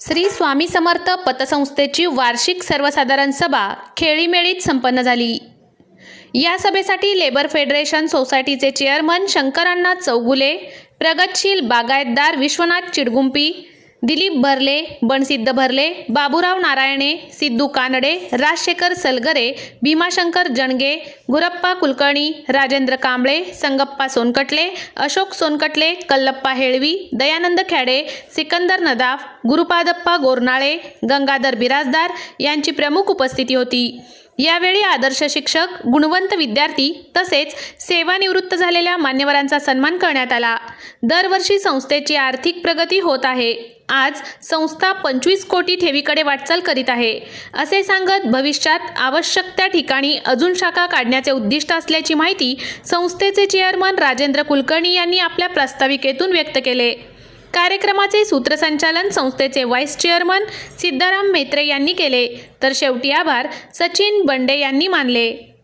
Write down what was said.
श्री स्वामी समर्थ पतसंस्थेची वार्षिक सर्वसाधारण सभा खेळीमेळीत संपन्न झाली. या सभेसाठी लेबर फेडरेशन सोसायटीचे चेअरमन शंकरअण्णा चौगुले प्रगतशील बागायतदार विश्वनाथ चिडगुंपी दिलीप भरले बनसिद्ध भरले बाबूराव नारायणे सिद्धू कानडे राजशेखर सलगरे भीमाशंकर जनगे गुरप्पा कुलकर्णी राजेंद्र कांबळे संगप्पा सोनकटले अशोक सोनकटले कल्लप्पा हेळवी दयानंद खेडे सिकंदर नदाफ गुरुपादप्पा गोरनाळे गंगाधर बिराजदार यांची प्रमुख उपस्थिती होती. यावेळी आदर्श शिक्षक गुणवंत विद्यार्थी तसेच सेवानिवृत्त झालेल्या मान्यवरांचा सन्मान करण्यात आला. दरवर्षी संस्थेची आर्थिक प्रगती होत आहे. आज संस्था पंचवीस कोटी ठेवीकडे वाटचाल करीत आहे. असे सांगत भविष्यात आवश्यक त्या ठिकाणी अजून शाखा काढण्याचे उद्दिष्ट असल्याची माहिती संस्थेचे चेअरमन राजेंद्र कुलकर्णी यांनी आपल्या प्रास्ताविकेतून व्यक्त केले. कार्यक्रमाचे सूत्रसंचालन संस्थेचे व्हाईस चेअरमन सिद्धाराम मेत्रे यांनी केले. तर शेवटी आभार सचिन बंडे यांनी मानले.